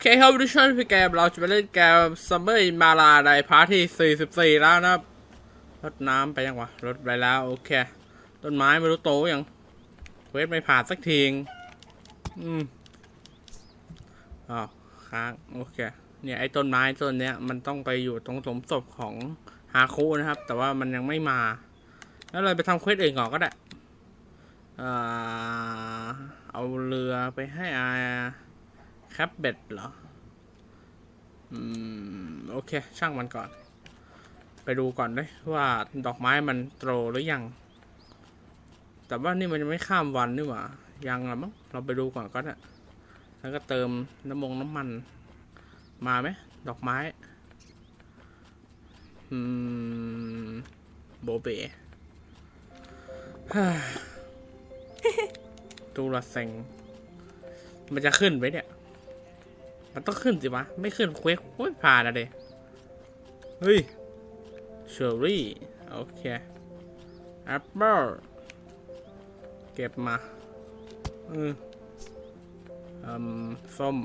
เคครับทุกท่านพี่แกมเราจะไปเล่นเกมซัมเมอร์มาลาในพาร์ทที่ 44 แล้วนะครับรดน้ำไปยังวะรดไปแล้ว โอเค ต้นไม้ไม่รู้โตยังเวทไม่ผ่านสักทีงอืมอ๋อค้างโอเค เนี่ยไอ้ต้นไม้ต้นเนี้ยมันต้องไปอยู่ตรงสมศพของฮาคุนะครับ แต่ว่ามันยังไม่มา แล้วเราไปทำเควสอื่นก่อนก็ได้อ่าเอาเรือไปให้อา แคปเบ็ดเหรอ อืม โอเค ช่างมันก่อน ไปดูก่อนด้วยว่าดอกไม้มันโตหรือยัง แต่ว่านี่มันยังไม่ข้ามวันนี่หว่า ยังละมั้ง เราไปดูก่อนก็ได้ แล้วก็เติมน้ำมงน้ำมัน มาไหม ดอกไม้ อืม โบเบฮ่าตูละเซ็งมันจะขึ้นไหมเนี่ย มันต้องขึ้นสิวะ ไม่ขึ้นเควกโอ้ยผ่านอะเดเฮ้ยเชอร์รี่โอเคแอปเปิลเก็บมาอืมอืมส้ม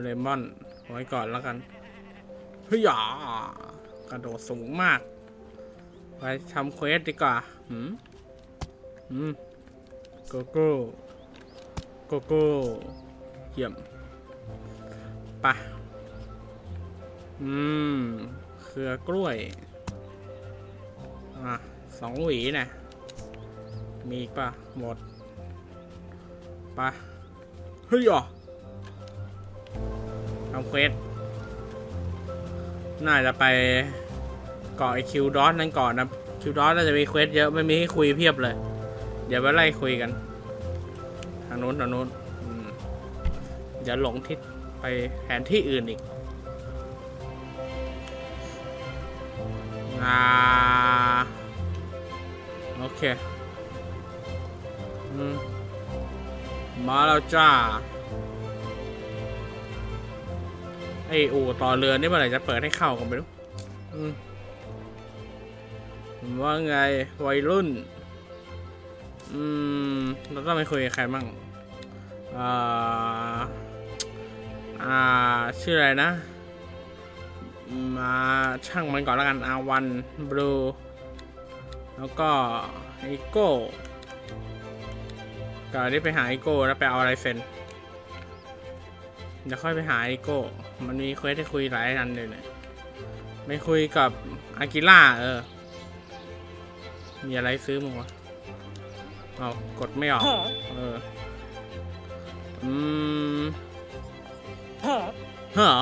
เลมอนไว้ก่อนแล้วกันเฮ้ยอ่ากระโดดสูงมาก ไปทำเควสดีกว่าหืมหืมโกโก้โกโก้เยี่ยม อืมเครือกล้วย อะสองหวีนะมีอีกปะหมดไปะเฮ้ยอะทำเควสน่าจะไปเกาะไอคิวดอสนั่นก่อนนะคิวดอสน่าจะมีเควสเยอะไม่มีให้คุยเพียบเลย เดี๋ยวไปไล่คุยกัน ทางนู้นทางนู้นอืมเดี๋ยวหลงทิศไปแผนที่อื่นอีก อ่าโอเคอมาแล้วจ้าไออู่ต่อเรือนี่เมื่อไหร่จะเปิดให้เข้ากันไปดูอืมว่าไงวัยรุ่น อืม เราต้องไปคุยกับใครมั่งอ่า อ่า ชื่ออะไรนะ มาช่างมันก่อนแล้วกันอาวันบลูแล้วก็ไอโก้ก่อนที่ไปหาไอโก้แล้วไปเอาอะไรเซ็นเดี๋ยวค่อยไปหาไอโก้ มันมีเควสให้คุยหลายอันเลยเนี่ยไม่คุยกับอากิล่าเออ มีอะไรซื้อมั้งวะเอากดไม่ออก เออ อืมเหรอ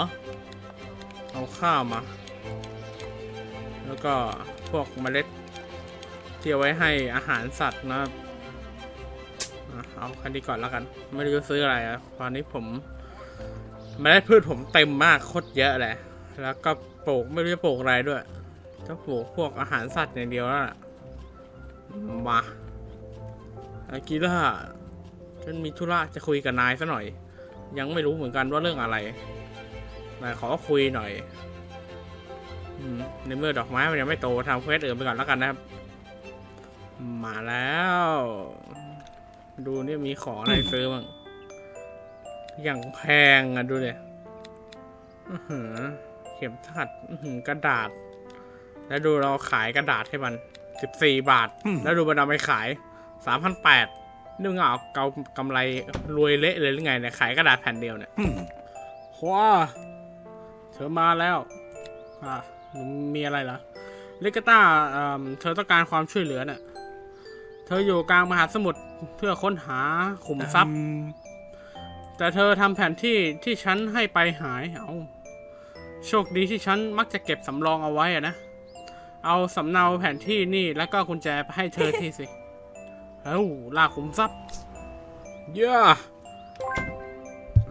เอาข้าวมา แล้วก็พวกเมล็ดที่เอาไว้ให้อาหารสัตว์นะครับเอาคันนี้ก่อนแล้วกัน ไม่รู้จะซื้ออะไรอะตอนนี้ผมเมล็ดพืชผมเต็มมากโคตรเยอะเลย แล้วก็ปลูกไม่รู้จะปลูกอะไรด้วยจะปลูกพวกอาหารสัตว์อย่างเดียวแล้วล่ะมาอากิล่าฉันมีธุระจะคุยกับนายซะหน่อย ยังไม่รู้เหมือนกันว่าเรื่องอะไร นายขอคุยหน่อยอมในเมื่อดอกไม้มันยังไม่โตทำเควสอื่นไปก่อนแล้วกันนะครับ มาแล้ว ดูนี่มีของอะไรซื้อบ้างอย่างแพงอะดูเลยอื้อหือเข็มขัดอื้อหือกระดาษ แล้วดูเราขายกระดาษให้มันสิบสี่บาท แล้วดูมันเอาไปขายสามพันแปดนี่มึงเอาเกากำไรรวยเละเลยหรือไงเนี่ยขายกระดาษแผ่นเดียวเนี่ยว้า เธอมาแล้ว อ่ามีอะไรเหรอเลกาต้าเอ่อเธอต้องการความช่วยเหลือเนี่ยเธออยู่กลางมหาสมุทรเพื่อค้นหาขุมทรัพย์ แต่เธอทำแผนที่ที่ฉันให้ไปหาย เอาโชคดีที่ฉันมักจะเก็บสำรองเอาไว้อะนะ เอาสำเนาแผนที่นี่แล้วก็กุญแจไปให้เธอทีสิ เอ้าลากขุมทรัพย์ เย่า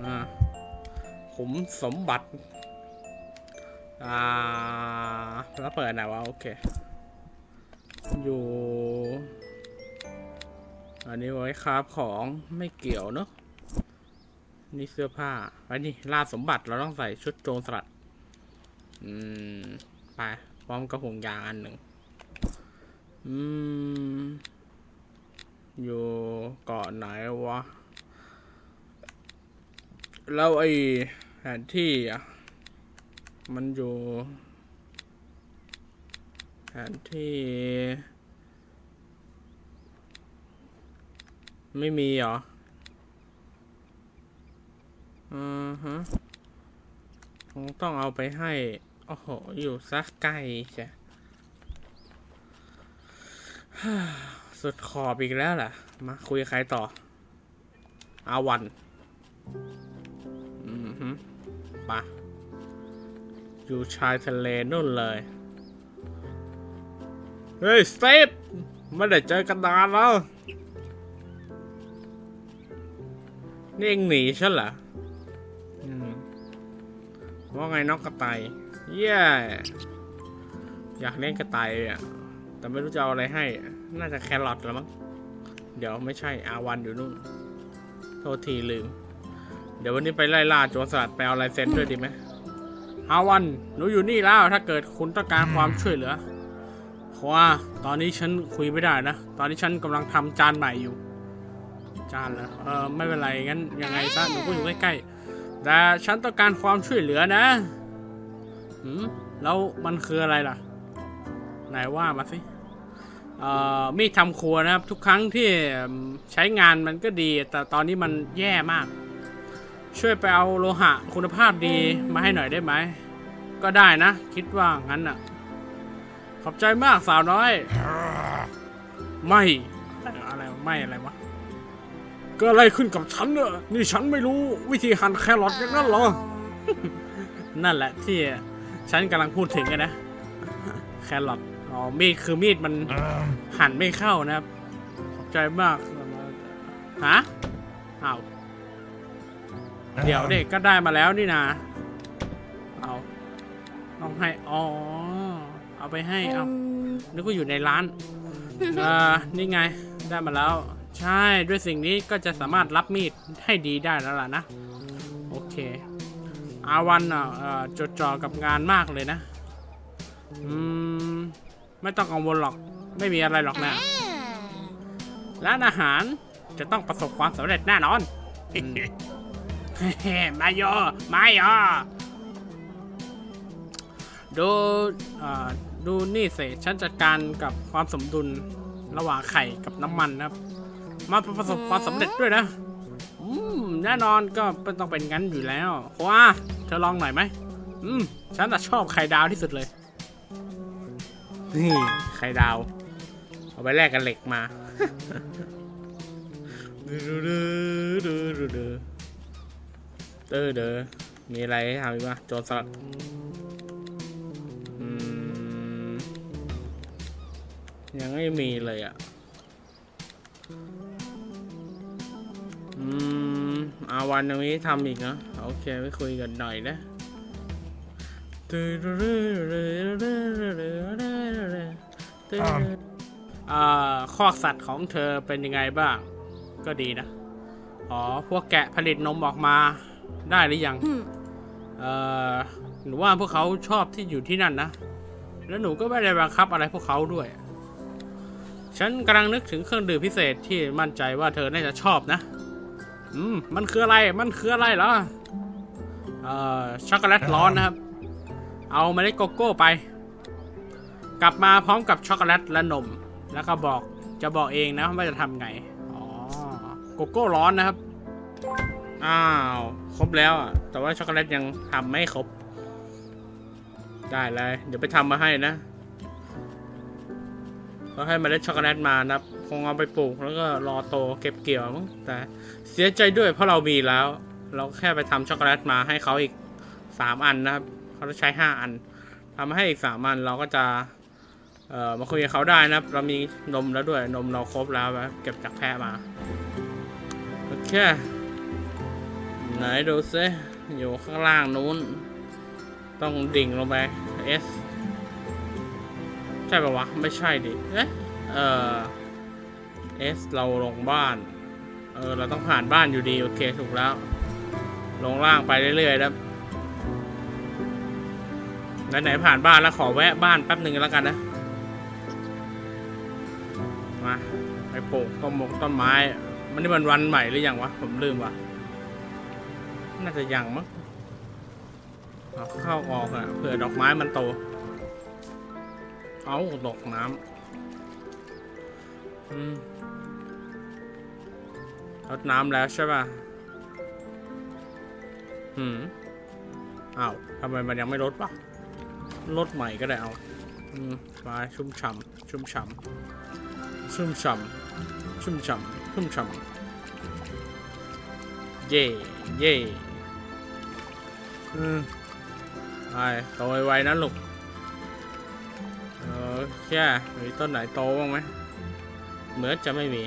อ่าขุมสมบัติ อ่าแล้วเปิดไหนวะโอเค อยู่ อันนี้ไว้คราบของไม่เกี่ยวเนอะนี่เสื้อผ้า ไปนี่ล่าสมบัติเราต้องใส่ชุดโจรสลัด อืม ไป พร้อมกระหงยางอันหนึ่ง อืม อยู่เกาะไหนวะ แล้วไอแผนที่อะ มันอยู่แผนที่ ไม่มีเหรอ อือฮะคงต้องเอาไปให้ โอ้โห อยู่สักไกลใช่สุดขอบอีกแล้วล่ะ มาคุยใครต่อ อาวัน อือฮึปะ อยู่ชายทะเลนู่นเลย เฮ้ยสเตปไม่ได้เจอกันนานแล้ว นี่เองหนีฉันเหรอว่าไงน้องกระต่ายเย้ อยากเล่นกระต่ายอะ แต่ไม่รู้จะเอาอะไรให้ น่าจะแครอทแล้วมั้ง เดี๋ยวไม่ใช่อาวันอยู่นู่น โทษทีลืม เดี๋ยววันนี้ไปไล่ล่าโจรสลัดไปเอาลายเซ็นด้วยดีไหม อาวัน หนูอยู่นี่แล้วถ้าเกิดคุณต้องการความช่วยเหลือเพราะว่าตอนนี้ฉันคุยไม่ได้นะ ตอนนี้ฉันกำลังทำจานใหม่อยู่ จานเหรอเออไม่เป็นไรงั้นยังไงซะหนูก็อยู่ใกล้ๆแต่ฉันต้องการความช่วยเหลือนะหืมแล้วมันคืออะไรล่ะไหนว่ามาสิเอ่อมีดทำครัวนะครับ ทุกครั้งที่ใช้งานมันก็ดี แต่ตอนนี้มันแย่มาก ช่วยไปเอาโลหะคุณภาพดีมาให้หน่อยได้ไหม ก็ได้นะ คิดว่างั้นน่ะ ขอบใจมากสาวน้อย ไม่ อะไรไม่อะไรวะเก็อะไรขึ้นกับฉันเนี่ยนี่ฉันไม่รู้วิธีหั่นแครอทอย่างนั้นเหรอ นั่นแหละที่ฉันกำลังพูดถึงกันนะ แครอทอ๋อมีดคือมีดมันหั่นไม่เข้านะครับ ขอบใจมากฮะอ้าว เดี๋ยวเด็กก็ได้มาแล้วนี่นะเอาต้องให้ อ๋อ เอาไปให้ เอานึกว่าอยู่ในร้านเอ่อนี่ไง ได้มาแล้ว ใช่ ด้วยสิ่งนี้ก็จะสามารถรับมีดให้ดีได้แล้วล่ะนะ โอเค อาวันอะเอ่อจดจ่อกับงานมากเลยนะ อืม ไม่ต้องกังวลหรอก ไม่มีอะไรหรอกนะร้านอาหารจะต้องประสบความสำเร็จแน่นอนอื มาโยมาโยดูดูนี่สิฉันจัดการกับความสมดุลระหว่างไข่กับน้ำมันนะครับ มาประสบความสำเร็จด้วยนะอืมแน่นอนก็เป็นต้องเป็นงั้นอยู่แล้วว้าเธอลองหน่อยไหมอืมฉันน่ชอบไข่ดาวที่สุดเลย นี่ไข่ดาว เอาไปแลกกันเหล็กมาดูดูดูดูดู เตอเดอมีอะไรให้ทำอีกวะโจรสลัดอืมยังไม่มีเลยอะ อืมอาวันตรงนี้ทำอีกเนอะโอเคไปคุยกันหน่อยนะอ่าคอกสัตว์ของเธอเป็นยังไงบ้าง ก็ดีนะ อ๋อ พวกแกะผลิตนมออกมา ได้หรือยัง เอ่อหนูว่าพวกเขาชอบที่อยู่ที่นั่นนะ แล้วหนูก็ไม่ได้บังคับอะไรพวกเขาด้วย ฉันกำลังนึกถึงเครื่องดื่มพิเศษที่มั่นใจว่าเธอน่าจะชอบนะ อืม มันคืออะไร มันคืออะไรเหรอ เอ่อ ช็อกโกแลตร้อนนะครับ เอาเมล็ดโกโก้ไป กลับมาพร้อมกับช็อกโกแลตและนม แล้วก็บอก จะบอกเองนะว่าจะทำไง อ๋อ โกโก้ร้อนนะครับ อ้าว ครบแล้วอะ แต่ว่าช็อกโกแลตยังทำไม่ครบ ได้เลย เดี๋ยวไปทำมาให้นะก็ให้เมล็ดช็อกโกแลตมานะคงเอาไปปลูกแล้วก็รอโตเก็บเกี่ยวมั้งแต่เสียใจด้วยเพราะเรามีแล้ว เราแค่ไปทำช็อกโกแลตมาให้เขาอีกสามอันนะครับเขาจะใช้ห้าอันทำมาให้อีกสามอันเราก็จะเอ่อมาคุยกับเขาได้นะเรามีนมแล้วด้วยนมเราครบแล้วนะเก็บจากแพะมาโอเค ไหนดูซิอยู่ข้างล่างนู้น ต้องดิ่งลงไป S ใช่ปะวะ ไม่ใช่ดิเอ๊ะเออ S เราลงบ้าน เออ เราต้องผ่านบ้านอยู่ดี โอเค ถูกแล้ว ลงล่างไปเรื่อยๆแล้วไหนๆผ่านบ้านแล้วขอแวะบ้านแป๊บหนึ่งแล้วกันนะ มาไปปลูกต้นมกต้นไม้ มันนี่มันวันใหม่หรือยังวะ ผมลืมว่ะ น่าจะยังมั้งเอาเข้าออกอะเผื่อดอกไม้มันโต เอาดอกน้ำอืมรดน้ำแล้วใช่ป่ะหืมอ้าวทำไมมันยังไม่ลดวะลดใหม่ก็ได้เอาอืมมาชุ่มฉ่ำชุ่มฉ่ำชุ่มฉ่ำชุ่มฉ่ำชุ่มฉ่ำเย่เย่ อืมไปโตไวๆนะลูกเออแค่มีต้นไหนโตบ้างไหมเหมือนจะไม่มี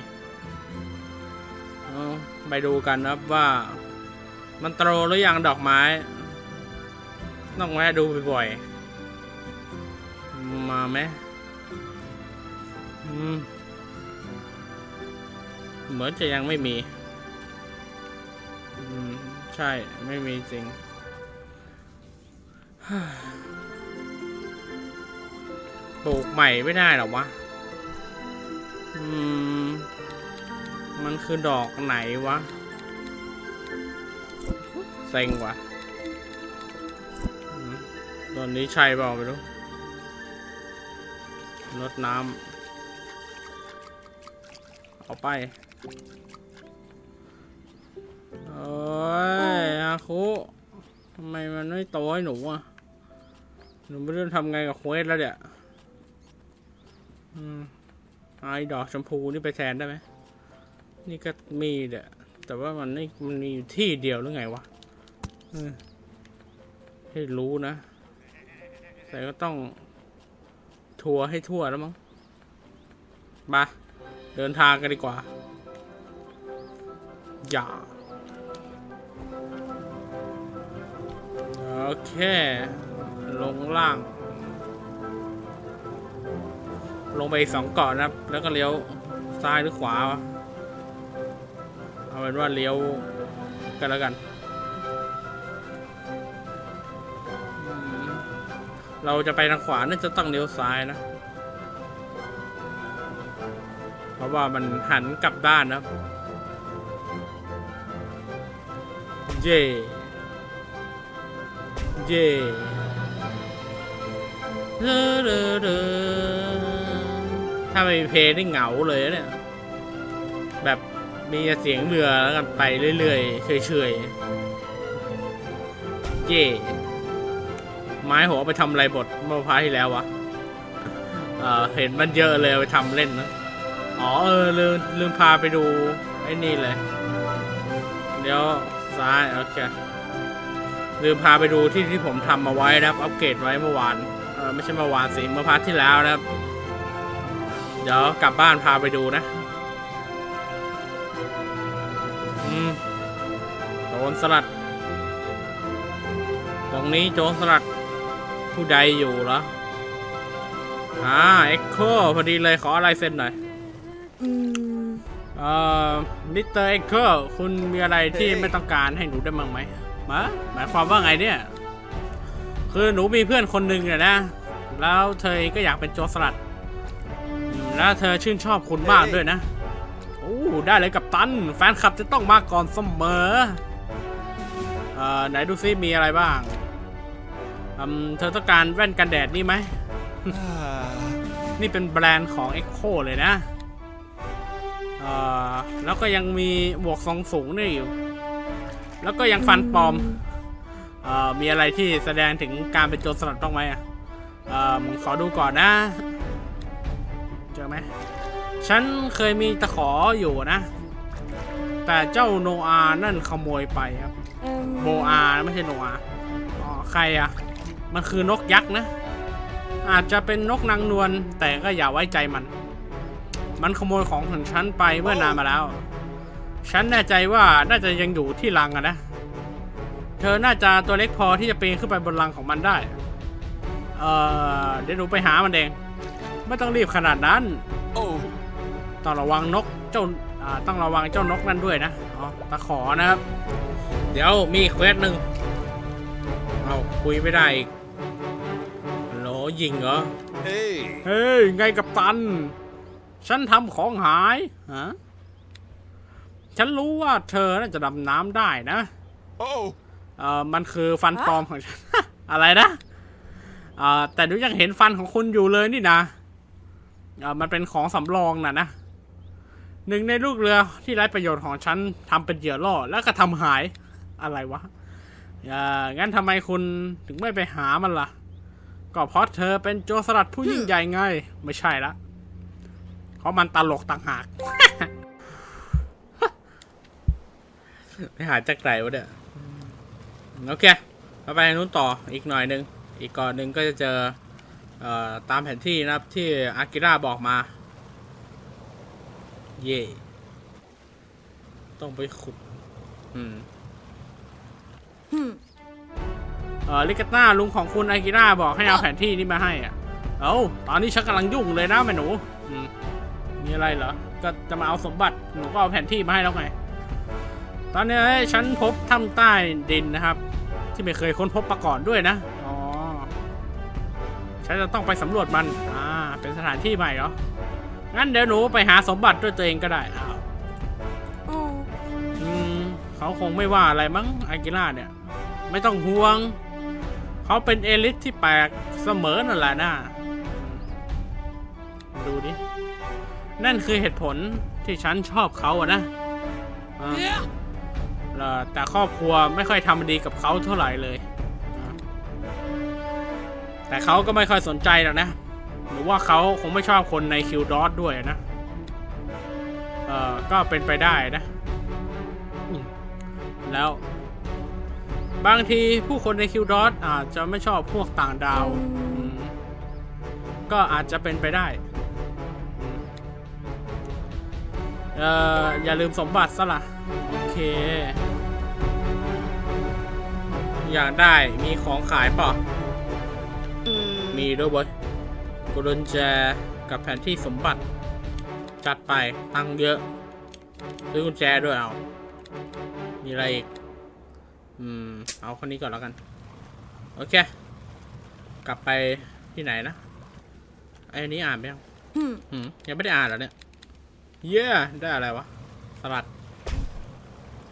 เอาไปดูกันนะครับว่า มันโตหรือยังดอกไม้ ต้องแวะดูบ่อยๆ มาไหมอืมเหมือนจะยังไม่มีอืมใช่ไม่มีจริง ปลูกใหม่ไม่ได้หรอวะ อืม มันคือดอกไหนวะ เซ็งว่ะตอนนี้ใช่เปล่าไม่รู้รดน้ำ เอาไปเอ้ยอาคุทำไมมันไม่โตให้หนูอะ หนูไม่รู้จะทำไงกับเควสแล้วเนี่ยอืมเอาไอ้ดอกชมพูนี่ไปแทนได้ไหม นี่ก็มีเด้อแต่ว่ามันไม่มันมีอยู่ที่เดียวหรือไงวะอให้รู้นะ แต่ก็ต้อง ทัวร์ให้ทั่วแล้วมั้งมาเดินทางกันดีกว่า อย่า โอเค ลงล่าง ลงไปสองเกาะนะครับ แล้วก็เลี้ยวซ้ายหรือขวา เอาเป็นว่าเลี้ยวกันแล้วกัน เราจะไปทางขวาน่าจะต้องเลี้ยวซ้ายนะ เพราะว่ามันหันกลับด้านนะเย่เย่ ถ้าไม่มีเพลงนี่เหงาเลยเนี่ย แบบมีเสียงเรือแล้วกันไปเรื่อยๆเฉยๆเย่ไม้หัวไปทำอะไรบทเมื่อพาที่แล้ววะเออเห็นมันเยอะเลยไปทำเล่นนะอ๋อเออลืมลืมพาไปดูไอ้นี่เลย เดี๋ยวซ้ายโอเคลืมพาไปดูที่ที่ผมทำมาไว้นะครับ อัปเกรดไว้เมื่อวาน ออไม่ใช่เมื่อวานสิเมื่อพาร์ทที่แล้วนะครับ เดี๋ยวกลับบ้านพาไปดูนะ อืมโจรสลัด ตรงนี้โจรสลัดผู้ใดอยู่เหรอ อ่าเอ็กโคพอดีเลยขออะไรเซ็นหน่อยอืมเอ่อมิสเตอร์เอ็กโคคุณมีอะไรที่ไม่ต้องการให้หนูได้บ้างไหมมาหมายความว่าไงเนี่ย คือหนูมีเพื่อนคนหนึ่งเนี่ยนะ แล้วเธอเองก็อยากเป็นโจรสลัดอืมแล้วเธอชื่นชอบคุณมากด้วยนะ โอ้ได้เลยกับตัน แฟนคลับจะต้องมาก่อนเสมอ เอ่อ ไหนดูซิมีอะไรบ้างอืมเธอต้องการแว่นกันแดดนี่ไหม นี่เป็นแบรนด์ของ Echo เลยนะ เอ่อ แล้วก็ยังมีหมวกทรงสูงนี่อยู่ แล้วก็ยังฟันปลอม มีอะไรที่แสดงถึงการเป็นโจรสลัดต้องไหมอะเอ่อขอดูก่อนนะ เจอไหม ฉันเคยมีตะขออยู่นะ แต่เจ้าโนอานั่นขโมยไปครับเอิ่มโบอาไม่ใช่โนอาอ๋อใครอะมันคือนกยักษ์นะ อาจจะเป็นนกนางนวลแต่ก็อย่าไว้ใจมัน มันขโมยของของฉันไปเมื่อนานมาแล้ว ฉันแน่ใจว่าน่าจะยังอยู่ที่รังอะนะ เธอน่าจะตัวเล็กพอที่จะปีนขึ้นไปบนรังของมันได้ เอ่อ เดี๋ยวหนูไปหามันเอง ไม่ต้องรีบขนาดนั้นต้องระวังนกเจ้าอ่าต้องระวังเจ้านกนั่นด้วยนะอ๋อตะขอนะครับ เดี๋ยวมีอีกเควสหนึ่งเอาคุยไม่ได้อีกฮัลโหลยิงเหรอ Hey! เฮ้ย ไงกับตัน ฉันทำของหายฮะฉันรู้ว่าเธอน่าจะดำน้ำได้นะ Oh! เอ่อมันคือฟันปลอมของฉัน อะไรนะเอ่อแต่หนูยังเห็นฟันของคุณอยู่เลยนี่นะเอ่อมันเป็นของสำรองน่ะนะหนึ่งในลูกเรือที่ไร้ประโยชน์ของฉันทำเป็นเหยื่อล่อแล้วก็ทำหายอะไรวะเอ่องั้นทำไมคุณถึงไม่ไปหามันล่ะ ก็เพราะเธอเป็นโจรสลัดผู้ยิ่งใหญ่ไง ไม่ใช่ละ เพราะมันตลกต่างหาก ไปหาจากไหนวะเนี่ย โอเคเราไปนู้นต่ออีกหน่อยหนึ่งอีกก่อนหนึ่งก็จะเจอเอ่อตามแผนที่นะครับที่อากิระบอกมา เย่ต้องไปขุด อืมฮึมเออลิกาต้าลุงของคุณอากิระบอกให้เอาแผนที่นี้มาให้อะ เอ้าตอนนี้ฉันกำลังยุ่งเลยนะแม่หนู อืมมีอะไรเหรอ ก็จะมาเอาสมบัติ หนูก็เอาแผนที่มาให้แล้วไง ตอนนี้ฉันพบถ้ำใต้ดินนะครับ ที่ไม่เคยค้นพบมาก่อนด้วยนะ อ๋อ ฉันจะต้องไปสำรวจมัน อ่า เป็นสถานที่ใหม่เหรอ งั้นเดี๋ยวหนูไปหาสมบัติด้วยตัวเองก็ได้อ้าวอ๋ออืมเขาคงไม่ว่าอะไรมั้งอากิระเนี่ย ไม่ต้องห่วง เขาเป็นเอลิทที่แปลกเสมอนั่นแหละนะดูดิ นั่นคือเหตุผลที่ฉันชอบเขาอะนะอ่าเอ่อ แต่ครอบครัวไม่ค่อยทำดีกับเขาเท่าไหร่เลย แต่เขาก็ไม่ค่อยสนใจหรอกนะ หรือว่าเขาคงไม่ชอบคนในคิวดอสด้วยนะ เอ่อก็เป็นไปได้นะ แล้ว บางทีผู้คนในคิวดอสอาจจะไม่ชอบพวกต่างดาว ก็อาจจะเป็นไปได้อืมเอ่ออย่าลืมสมบัติซะล่ะ โอเค อยากได้มีของขายเปล่ะอืมมีด้วยเว้ยกุญแจกับแผนที่สมบัติ จัดไปตังค์เยอะ ซื้อกุญแจด้วยเอา มีอะไรอีก อืม เอาคนนี้ก่อนแล้วกัน โอเค กลับไปที่ไหนนะไอ้นี้อ่านไปยังฮึมอืมยังไม่ได้อ่านเหรอเนี่ย เย้ได้อะไรวะ สลัด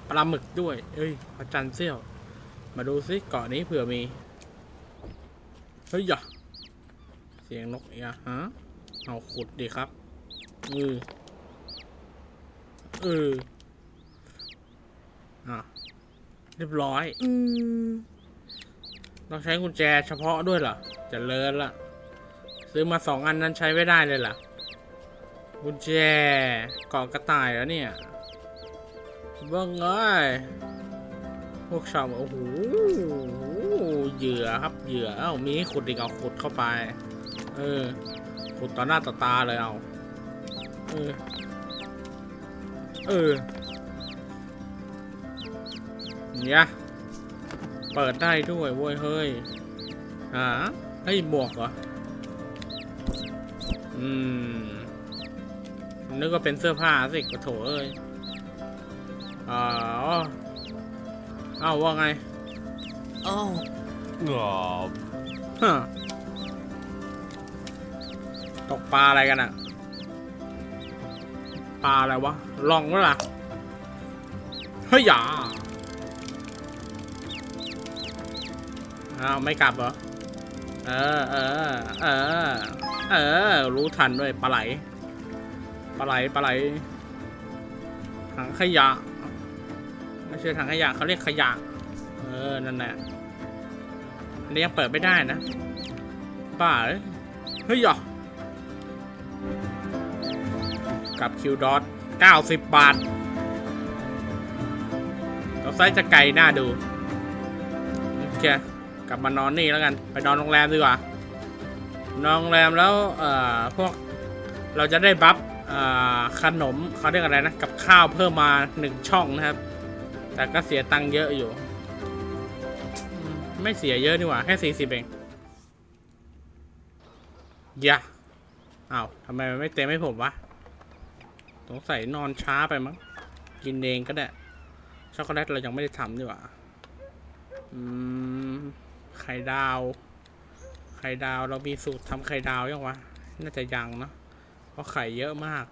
ปลาหมึกด้วย เอ้ยพระจันทร์เสี้ยว มาดูซิเกาะนี้เผื่อมี เฮ้ยอย่าเสียงนกอีกอะฮะเอาขุดดีครับเออเอออะเรียบร้อย อืม ต้องใช้กุญแจเฉพาะด้วยเหรอจะเลิศละซื้อมาสองอันนั้นใช้ไม่ได้เลยเหรอกุญแจเกาะกระต่ายแล้วเนี่ยเบ้างเอ้ยพ วกชาวโอ้โหเหยื่อครับเหยื่อเอ้ามีให้ขุดอีกเอาขุดเข้าไป เออขุดต่อหน้าต่อตาเลยเอาเออเออเนี่ยเปิดได้ด้วยเว้ยเฮ้ยหาเฮ้ยหมวกเหรออืมนึกว่าเป็นเสื้อผ้าสิกระโถเอ้ยอ๋อ อ้าวว่าไงอ๋อฮะตกปลาอะไรกันอะปลาอะไรวะ ลองวะล่ะ เฮ้ยอย่าอ้าวไม่กลับเหรอ เออเออเออเออ รู้ทันด้วยปลาไหล ปลาไหล ปลาไหลถังขยะ ไม่ใช่ถังขยะเขาเรียกขยะ เออ นั่นแหละอันนี้ยังเปิดไม่ได้นะบ้าเฮ้ยหยอกับคิวดอท90บบาทเราไซส์จะไกลหน้าดู โอเค กลับมานอนนี่แล้วกัน ไปนอนโรงแรมดีกว่า นอนโรงแรมแล้ว เอ่อ พวก เราจะได้บัฟขนมเขาเรียกอะไรนะ กับข้าวเพิ่มมาหนึ่งช่องนะครับ แต่ก็เสียตังค์เยอะอยู่ ไม่เสียเยอะนี่หว่า แค่สี่สิบเองยะอ้าวทำไมมันไม่เต็มให้ผมวะสงสัยนอนช้าไปมั้ง กินเองก็ได้ ช็อกโกแลตเรายังไม่ได้ทำดีกว่า อืม ไข่ดาว ไข่ดาวเรามีสูตรทำไข่ดาวยังวะ น่าจะยังเนอะเพราะไข่เยอะมาก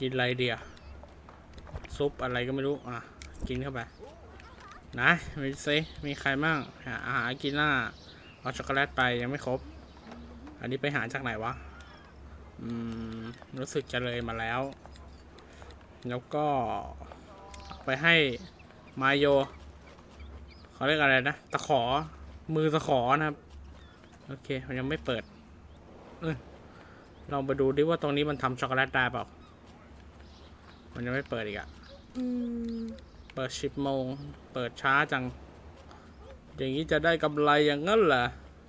กินอะไรเดียวซุปอะไรก็ไม่รู้ อะ กินเข้าไป นะมีซิมีใครบ้างหาอาหารกินหน้าเอาช็อกโกแลตไปยังไม่ครบ อันนี้ไปหาจากไหนวะ อืม รู้สึกจะเลยมาแล้ว แล้วก็ ไปให้มาโยเขาเรียกอะไรนะ ตะขอ มือตะขอนะครับ โอเค มันยังไม่เปิด เออลองไปดูดิว่าตรงนี้มันทำช็อกโกแลตได้เปล่า มันยังไม่เปิดอีกอะอืม เปิดสิบโมง เปิดช้าจัง อย่างนี้จะได้กำไรอย่างนั้นเหรอ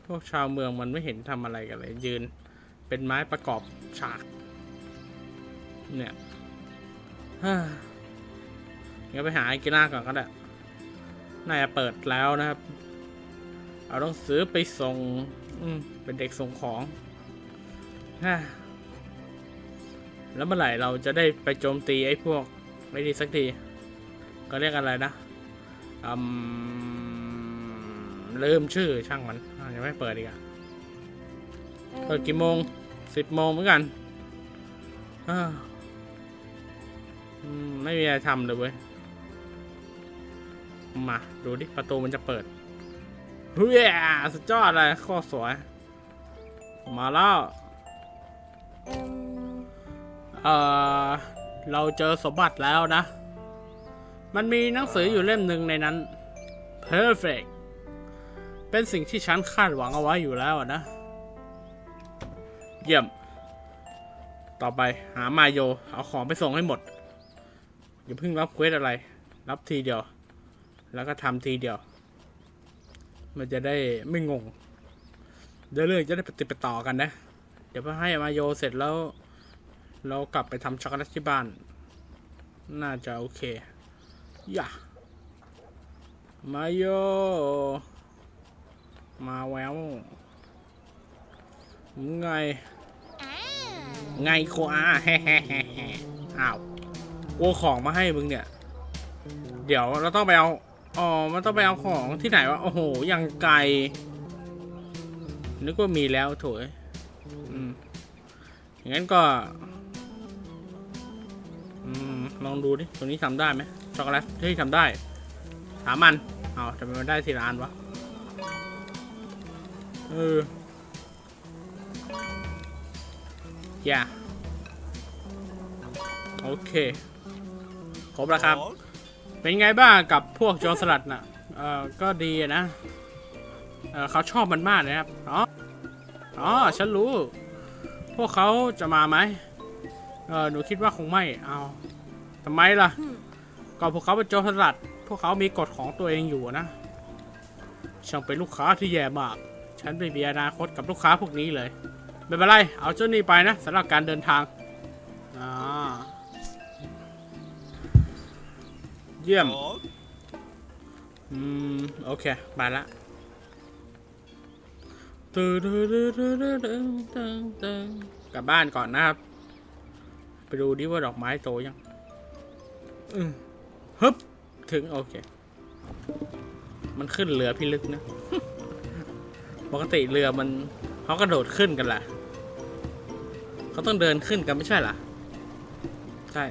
พวกชาวเมืองมันไม่เห็นทำอะไรกันเลย ยืน เป็นไม้ประกอบฉาก เนี่ยงั้นไปหาไอ้กิน่าก่อนก็ได้ น่าจะเปิดแล้วนะครับ เอาต้องซื้อไปส่ง อืม เป็นเด็กส่งของฮ่าแล้วเมื่อไหร่เราจะได้ไปโจมตีไอ้พวกไม่ดีสักที ก็เรียกอะไรนะอืมลืมชื่อช่างมันอะยังไม่เปิดอีกอะเปิดกี่โมงสิบโมงเหมือนกันอ่าอืมไม่มีอะไรทำเลยเว้ย มา ดูดิ ประตูมันจะเปิดเฮ้ยสุดยอดเลยโคตรสวย มาแล้วเอิ่มเอ่อเราเจอสมบัติแล้วนะ มันมีหนังสืออยู่เล่มหนึ่งในนั้น perfect เป็นสิ่งที่ฉันคาดหวังเอาไว้อยู่แล้วนะ เยี่ยม ต่อไปหามาโย เอาของไปส่งให้หมด อย่าเพิ่งรับเควสอะไร รับทีเดียว แล้วก็ทำทีเดียว มันจะได้ไม่งง เดี๋ยวเรื่องจะได้ปฏิดปต่อกันนะ เดี๋ยวพอให้มาโยเสร็จแล้ว เรากลับไปทำช็อกโกแลตที่บ้าน น่าจะโอเค ย่ามาโย มาแววไง ไงโคอาแฮ่แฮ่แฮ่แฮ่อ้าวโอของมาให้มึงเนี่ย เดี๋ยวเราต้องไปเอา อ๋อ มันต้องไปเอาของที่ไหนวะ โอ้โห ยังไกล นึกว่ามีแล้วโถยอืมอย่างนั้นก็ อืม ลองดูดิ ตรงนี้ทำได้ไหม ช็อกโกแลตเฮ้ยทำได้ถามมันเอาทำไมมันได้ทีละอันวะเอออย่าโอเคครบแล้วครับ เป็นไงบ้างกับพวกจรสลัดน่ะเออก็ดีนะเออเขาชอบมันมากเลยครับอ๋ออ๋อฉันรู้ พวกเขาจะมาไหมเออหนูคิดว่าคงไม่เอาทำไมล่ะ ก็พวกเขาเป็นโจรสลัด พวกเขามีกฎของตัวเองอยู่นะฉันเป็นลูกค้าที่แย่มาก ฉันไม่มีอนาคตกับลูกค้าพวกนี้เลย ไม่เป็นไร เอาเจ้านี่ไปนะสำหรับการเดินทางเยี่ยม อืม โอเค ไปละกลับบ้านก่อนนะครับ ไปดูดิว่าดอกไม้โตยัง อืม ฮึบถึงโอเค มันขึ้นเรือพิลึกนะ ปกติเรือมันเขากระโดดขึ้นกันแหละเขาต้องเดินขึ้นกันไม่ใช่หรอ ใช่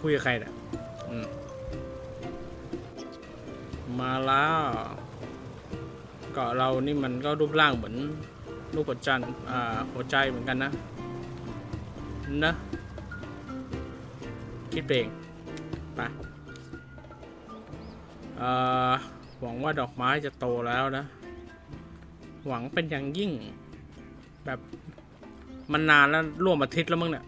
คุยกับใครเนี่ยมาแล้วเกาะเรานี่มันก็รูปร่างเหมือนรูปหัวจันอ่าหัวใจเหมือนกันนะ นะ คิดเองไป หวังว่าดอกไม้จะโตแล้วนะ หวังเป็นอย่างยิ่ง แบบมันนานแล้วร่วมอาทิตย์แล้วมั้งเนี่ย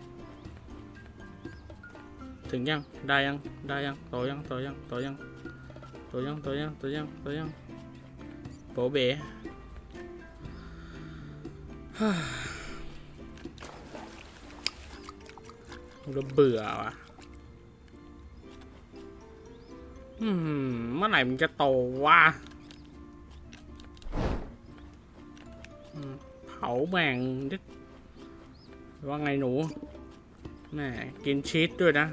ถึงยัง ได้ยัง ได้ยัง โตยัง โตยัง โตยัง โตยัง โตยัง โตยัง โตยังโปเบเราเบื่อว่ะ เมื่อไหร่มันจะโตวะเผาแม่งดิว่าไงหนูแม่กินชีสด้วยนะ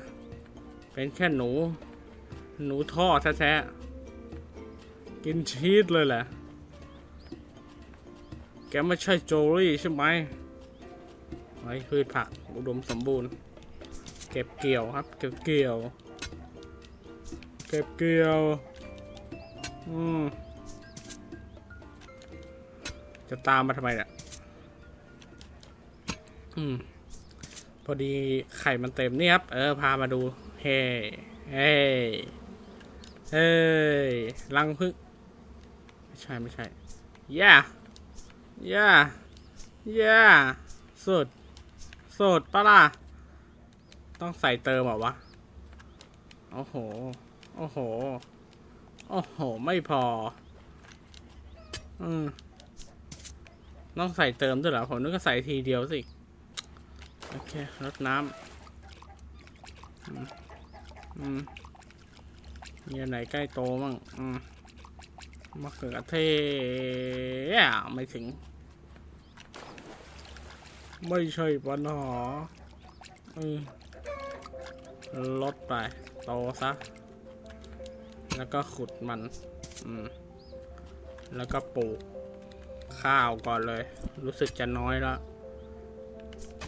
เป็นแค่หนู หนูท่อแท้ๆกินชีสเลยแหละ แกไม่ใช่โจลี่ใช่ไหมไว้พืชผักอุดมสมบูรณ์ เก็บเกี่ยวครับ เก็บเกี่ยว เก็บเกี่ยว อืม จะตามมาทำไมเนี่ย อืม พอดีไข่มันเต็มนี่ครับ เออ พามาดู เฮ้ เฮ้ เฮ้ยรังพึ่งไม่ใช่ ไม่ใช่ ย่า ย่า ย่า สุด สุดปะล่ะ ต้องใส่เติมเหรอวะ โอ้โห โอ้โห โอ้โห ไม่พอ อืม ต้องใส่เติมด้วยเหรอ ผมนึกว่าใส่ทีเดียวสิ โอเครดน้ำ อืม อืมมีอันไหนใกล้โตมั่ง อืมมะเขือเทศไม่ถึง ไม่ใช่ปัญหาอืมลดไป โตซะ แล้วก็ขุดมันอืมแล้วก็ปลูกข้าวก่อนเลย รู้สึกจะน้อยแล้ว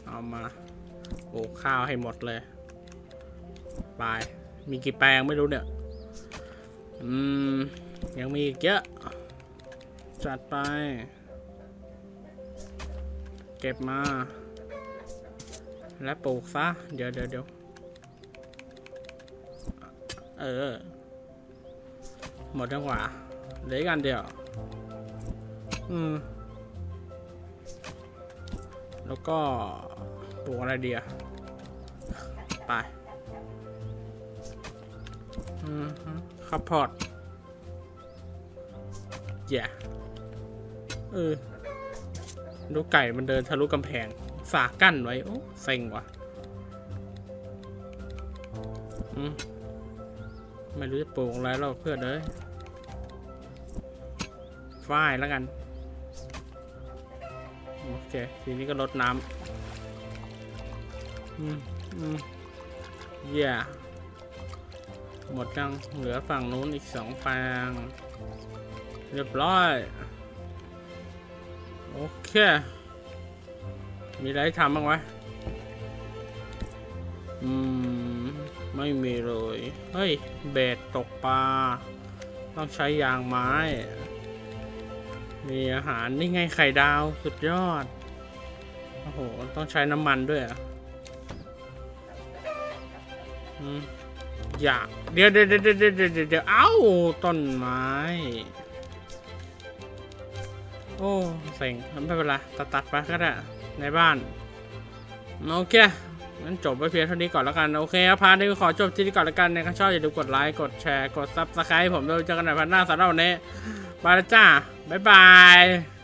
เอามาปลูกข้าวให้หมดเลยไปมีกี่แปลงไม่รู้เนี่ย อืม ยังมีอีกเยอะ จัดไป เก็บมา และปลูกซะ เดี๋ยวเดี๋ยวเดี๋ยวเออ หมดจังหวะเหลือกันเดียว อืม แล้วก็ปลูกอะไรดีอะไป อืมฮึข้าวโพดแย่เออ ดูไก่มันเดินทะลุกำแพงฝากกั้นไว้ โอ้เซ็งว่ะ อืม ไม่รู้จะปลูกอะไรแล้วเพื่อนเอ้ยฝ้ายแล้วกัน โอเค ทีนี้ก็ลดน้ำอืมอืมเย่หมดยังเหลือฝั่งนู้นอีกสองแปลงเรียบร้อย โอเค มีอะไรทำบ้างวะอืม ไม่มีเลย เฮ้ย เบ็ดตกปลา ต้องใช้ยางไม้ มีอาหารนี่ไงไข่ดาวสุดยอด โอ้โห ต้องใช้น้ำมันด้วยอะอย่าเดี๋ยวเดี๋ยวเดี๋ยวเดี๋ยวเดี๋ยวเดี๋ยวเดี๋ยวเอ้า ต้นไม้ โอ้เซ็งไม่เป็นไรตัดตัดไปก็ได้ ในบ้าน โอเค งั้นจบไปเพียงเท่านี้ก่อนแล้วกัน โอเคครับพาร์ทนี้ก็ขอจบที่นี่ก่อนแล้วกันนะครับชอบอย่าลืมกดไลค์ กดแชร์ กดซับสไครต์ผมด้วยเจอกันใหม่พันหน้าสำหรับวันนี้บายแล้วจ้า บ๊ายบาย